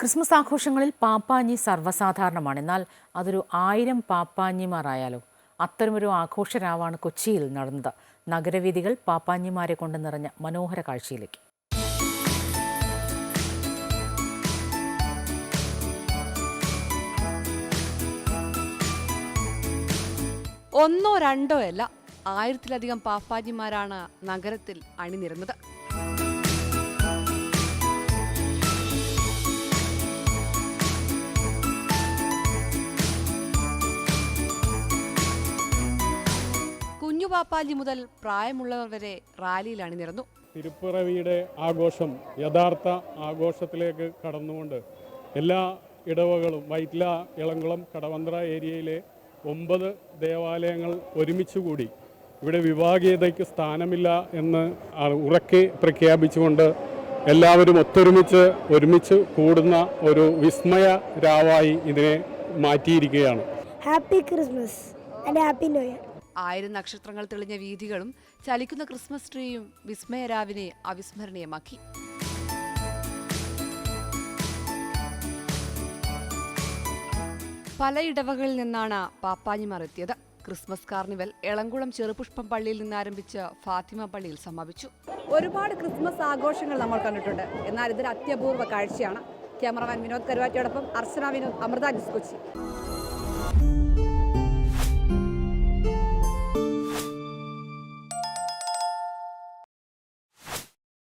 Christmas ആഘോഷങ്ങളിൽ പാപ്പാഞ്ഞി സർവസാധാരണമാണ്. എന്നാൽ അതൊരു ആയിരം പാപ്പാഞ്ഞിമാരായാലോ അത്തരമൊരു ആഘോഷരാവാണ് കൊച്ചിയിൽ നടന്നത്. നഗരവീഥികൾ പാപ്പാഞ്ഞിമാരെ കൊണ്ട് നിറഞ്ഞ മനോഹര കാഴ്ചയിലേക്ക്. ഒന്നോ രണ്ടോ അല്ല ആയിരത്തിലധികം പാപ്പാജിമാരാണ് നഗരത്തിൽ അണിനിരുന്നത്. പാപ്പാജി മുതൽ പ്രായമുള്ളവർ വരെ റാലിയിൽ അണിനിരന്നു തിരുപ്പിറവിയുടെ ആഘോഷം യഥാർത്ഥ ആഘോഷത്തിലേക്ക് കടന്നുകൊണ്ട് എല്ലാ ഇടവകളും വൈറ്റ്ല ഇളംകുളം കടവന്ത്ര ഏരിയയിലെ ഒമ്പത് ദേവാലയങ്ങൾ ഒരുമിച്ച് കൂടി ഇവിടെ വിഭാഗീയതയ്ക്ക് സ്ഥാനമില്ല എന്ന് ഉറക്കി ഉറക്കെ പ്രഖ്യാപിച്ചുകൊണ്ട് എല്ലാവരും ഒത്തൊരുമിച്ച് ഒരുമിച്ച് കൂടുന്ന ഒരു വിസ്മയ രാവായി ഇതിനെ മാറ്റിയിരിക്കുകയാണ്. Happy Christmas and happy new year ആയിരം നക്ഷത്രങ്ങൾ തെളിഞ്ഞ വീഥികളും ചലിക്കുന്ന ക്രിസ്മസ് ട്രീയും വിസ്മയരാവിനെ അവിസ്മരണീയമാക്കി. പല ഇടവകളിൽ നിന്നാണ് പാപ്പാഞ്ഞിമാർ എത്തിയത്. ക്രിസ്മസ് കാർണിവൽ എളംകുളം ചെറുപുഷ്പം പള്ളിയിൽ നിന്ന് ഫാത്തിമ പള്ളിയിൽ സമാപിച്ചു. ഒരുപാട് ക്രിസ്മസ് ആഘോഷങ്ങൾ നമ്മൾ കണ്ടിട്ടുണ്ട്. എന്നാൽ ഇതൊരു അത്യപൂർവ കാഴ്ചയാണ്. ക്യാമറമാൻ വിനോദ് കരുവാറ്റയോടൊപ്പം അർച്ചന വിനോദ് അമൃത ഡിസ് കൊച്ചി.